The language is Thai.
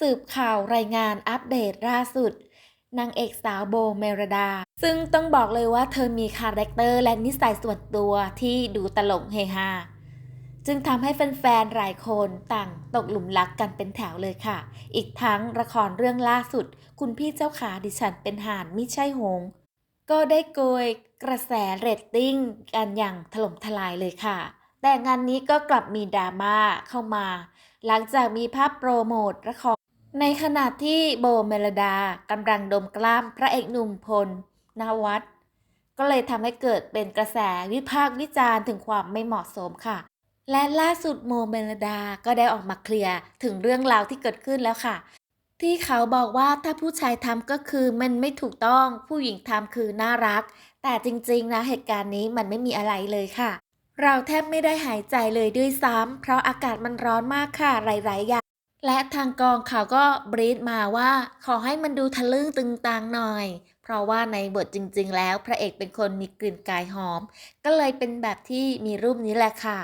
สืบข่าวรายงานอัปเดตล่าสุดนางเอกสาวโบเมรดา ซึ่งต้องบอกเลยว่าเธอมีคาแรคเตอร์และนิสัยส่วนตัวที่ดูตลกเฮฮาจึงทำให้แฟนๆหลายคนต่างตกหลุมรักกันเป็นแถวเลยค่ะ อีกทั้งละครเรื่องล่าสุด คุณพี่เจ้าขาดิฉันเป็นห่านมิใช่หง ก็ได้โกยกระแสเรตติ้งกันอย่างถล่มทลายเลยค่ะ แต่งานนี้ก็กลับมีดราม่าเข้ามา หลังจากมีภาพโปรโมทละคร ในขณะที่โบเมลดากำลังดมกล้ามพระเอกหนุ่มพลนวัตก็เลยทำให้เกิดเป็นกระแสวิพากษ์วิจารณ์ถึงความไม่เหมาะสมค่ะ และล่าสุดโมเมลดาก็ได้ออกมาเคลียร์ถึงเรื่องราวที่เกิดขึ้นแล้วค่ะ ที่เขาบอกว่าถ้าผู้ชายทำก็คือมันไม่ถูกต้องผู้หญิงทำคือน่ารัก แต่จริงๆนะเหตุการณ์นี้มันไม่มีอะไรเลยค่ะ เราแทบไม่ได้หายใจเลยด้วยซ้ำเพราะอากาศมันร้อนมากค่ะหลายๆอย่าง และทางกองเขาก็บรีดมาว่าขอให้มันดูทะลึ่งตึงตังหน่อย เพราะว่าในบทจริง ๆ แล้วพระเอกเป็นคนมีกลิ่นกายหอม ก็เลยเป็นแบบที่มีรูปนี้แหละค่ะ